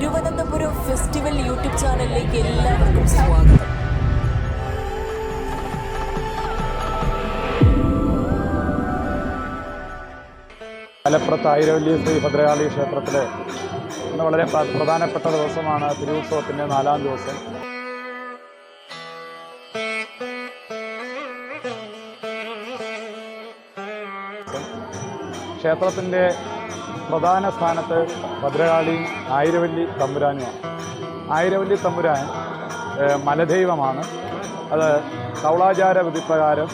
Thiruvananthapuram festival YouTube ചാനലിലേക്ക് എല്ലാവർക്കും സ്വാഗതം. മലപ്പുറത്ത് ആയിരവല്ലി ശ്രീ ഭദ്രകാളി ക്ഷേത്രത്തിലെ ഇന്ന് വളരെ പ്ര- പ്രധാനപ്പെട്ട ദിവസമാണ് തിരുവുത്സവത്തിന്റെ നാലാം ദിവസം. ക്ഷേത്രത്തിന്റെ പ്രധാന സ്ഥാനത്ത് ഭദ്രകാളിയും ആയിരവല്ലി തമ്പുരാനുമാണ് ആയിരവല്ലി തമ്പുരാൻ മലദൈവമാണ്. അത് കൗളാചാര വിധിപ്രകാരം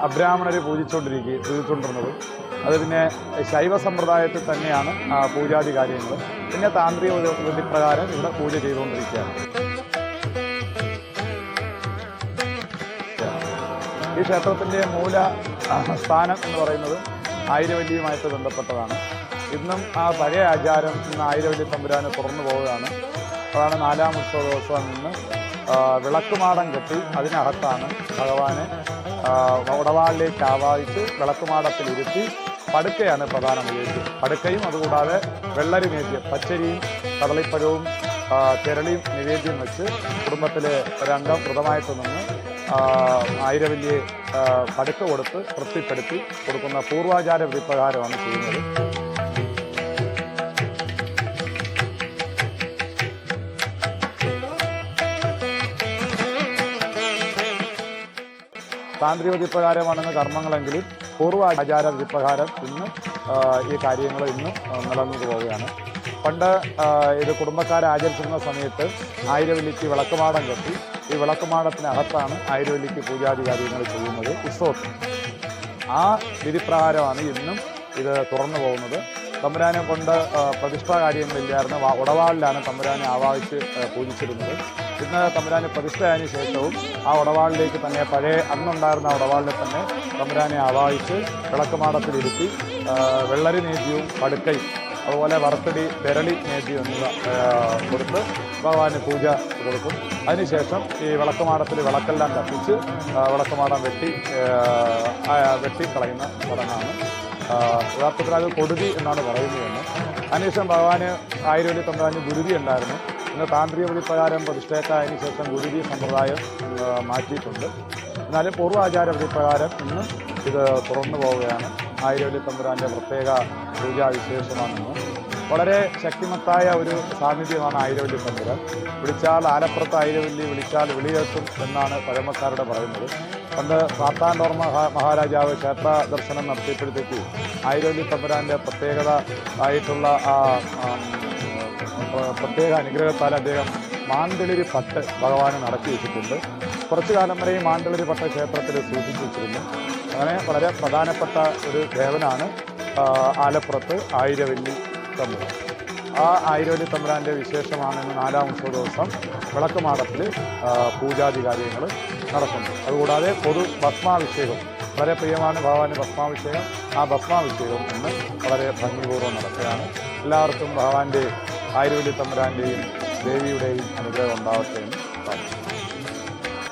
അബ്രാഹ്മണർ പൂജിച്ചുകൊണ്ടിരിക്കുക പൂജിച്ചുകൊണ്ടിരുന്നത്. അത് പിന്നെ ശൈവ സമ്പ്രദായത്തിൽ തന്നെയാണ് പൂജാതി കാര്യങ്ങൾ. പിന്നെ താന്ത്രിക വിധി- വിധിപ്രകാരം ഇവിടെ പൂജ ചെയ്തുകൊണ്ടിരിക്കുകയാണ്. ഈ ക്ഷേത്രത്തിന്റെ മൂല സ്ഥാനം എന്ന് പറയുന്നത് ആയിരവല്ലിയുമായിട്ട് ബന്ധപ്പെട്ടതാണ്. ഇന്നും ആ പഴയ ആചാരം ഇന്ന് ആയിരവല്ലി തമ്പുരാന് തുറന്നു പോവുകയാണ്. അതാണ് നാലാം ഉത്സവ ദിവസം ഇന്ന് വിളക്കുമാടം കെട്ടി അതിനകത്താണ് ഭഗവാനെ ഉടവാളിലേക്ക് ആവാഹിച്ച് വിളക്കുമാടത്തിൽ ഇരുത്തി പടുക്കയാണ് പ്രധാന ഉപയോഗിച്ചത്. പടുക്കയും അതുകൂടാതെ വെള്ളരി നേദ്യം പച്ചരിയും കടളിപ്പഴവും തിരളിയും നിവേദ്യം വെച്ച് കുടുംബത്തിലെ ഒരംഗം വ്രതമായിട്ട് നിന്ന് ആയിരവല്യെ പടുക്ക കൊടുത്ത് തൃപ്തിപ്പെടുത്തി കൊടുക്കുന്ന പൂർവാചാര വിപ്രകാരമാണ് ചെയ്യുന്നത്. താന്ത്രിക വിധിപ്രകാരമാണെന്ന് കർമ്മങ്ങളെങ്കിലും പൂർവ ആചാര വിപ്രകാരം ഇന്ന് ഈ കാര്യങ്ങൾ ഇന്ന് നിലനിന്നു പോവുകയാണ്. പണ്ട് ഇത് കുടുംബക്കാരെ ആചരിച്ചിരുന്ന സമയത്ത് ആയിരവല്ലിക്ക് വിളക്കുമാടം കെട്ടി. ഈ വിളക്കുമാടത്തിനകത്താണ് ആയിരവല്ലിക്ക് പൂജാതി കാര്യങ്ങൾ ചെയ്യുന്നത് ഉത്സവത്തിൽ. ആ വിധിപ്രകാരമാണ് ഇന്നും ഇത് തുറന്നു പോകുന്നത്. തമ്പുരാനെ കൊണ്ട് പ്രതിഷ്ഠാ കാര്യങ്ങളില്ലായിരുന്നു ഉടവാളിലാണ് തമ്പുരാനെ ആവാഹിച്ച് പൂജിച്ചിരുന്നത്. ഇന്ന് തമ്പുരാന് പ്രതിഷ്ഠയായതിനു ശേഷവും ആ ഉടവാളിലേക്ക് തന്നെ പഴയ അന്നുണ്ടായിരുന്ന ആ ഉടവാളിനെ തന്നെ തമ്പുരാനെ ആവാഹിച്ച് വിളക്കുമാടത്തിലിരുത്തി വെള്ളരി നീതിയും പടുക്കയും അതുപോലെ വറുത്തടി പെരളി നേറ്റി എന്നിവ കൊടുത്ത് ഭഗവാന് പൂജ കൊടുക്കും. അതിനുശേഷം ഈ വിളക്കുമാടത്തിൽ വിളക്കെല്ലാം കത്തിച്ച് വിളക്കുമാടം വെട്ടി കളയുന്ന വെട്ടിക്കളയുന്ന ചടങ്ങാണ് യഥാർത്ഥത്തിൽ അത് കൊടുതി എന്നാണ് പറയുന്നത് എന്ന് അതിനുശേഷം ഭഗവാന് ആയുർവേദി തമ്പുരാന് ഗുരുതി ഉണ്ടായിരുന്നു. ഇന്ന് താന്ത്രിക വിധിപ്രകാരം പ്രതിഷ്ഠയ്ക്കായതിനു ശേഷം ഗുരുതി സമ്പ്രദായം മാറ്റിയിട്ടുണ്ട്. എന്നാലും പൂർവാചാര വിധിപ്രകാരം ഇന്ന് ഇത് തുറന്നു പോവുകയാണ്. ആയിരവല്ലി തമ്പുരാന്റെ പ്രത്യേക പൂജാ വിശേഷമാണെന്ന് വളരെ ശക്തിമത്തായ ഒരു സാന്നിധ്യമാണ് ആയിരവല്ലി തമ്പുരാൻ വിളിച്ചാൽ ആലപ്പുറത്ത് ആയിരവല്ലി വിളിച്ചാൽ വിളിയേക്കും എന്നാണ് പഴമക്കാരുടെ പറയുന്നത്. പണ്ട് സാത്താൻഡോർ മഹാ മഹാരാജാവ് ക്ഷേത്ര ദർശനം നടത്തിയപ്പോഴത്തേക്ക് ആയിരവല്ലി തമ്പുരാന്റെ പ്രത്യേകത ആയിട്ടുള്ള ആ, പ്രത്യേക അനുഗ്രഹത്താൽ അദ്ദേഹം മാന്തളിരി പട്ട് ഭഗവാന് നടത്തി വെച്ചിട്ടുണ്ട് കുറച്ചു കാലം വരെ ഈ മാന്തളിരി പട്ട് ക്ഷേത്രത്തിൽ സൂക്ഷിച്ചു വെച്ചിരുന്നു. അങ്ങനെ വളരെ പ്രധാനപ്പെട്ട ഒരു ദേവനാണ് ആലപ്പുറത്ത് ആയിരവല്ലി തമ്പുരാൻ. ആ ആയിരവല്ലി തമ്പുരാന്റെ വിശേഷമാണ് ഇന്ന് നാലാം ഉത്സവ ദിവസം വിളക്കുമാടത്തിൽ പൂജാതി കാര്യങ്ങൾ നടക്കുന്നത് അതുകൂടാതെ പൊതു ഭസ്മാഭിഷേകം വളരെ പ്രിയമാണ് ഭഗവാന് ഭസ്മാഭിഷേകം. ആ ഭസ്മാഭിഷേകം ഇന്ന് വളരെ ഭംഗിപൂർവം നടക്കുകയാണ്. എല്ലാവർക്കും ഭഗവാന്റെ ആയിരവല്ലി തമ്പുരാന്റെയും ദേവിയുടെയും അനുഗ്രഹം ഉണ്ടാവട്ടെ എന്ന് പ്രാർത്ഥിക്കുന്നു.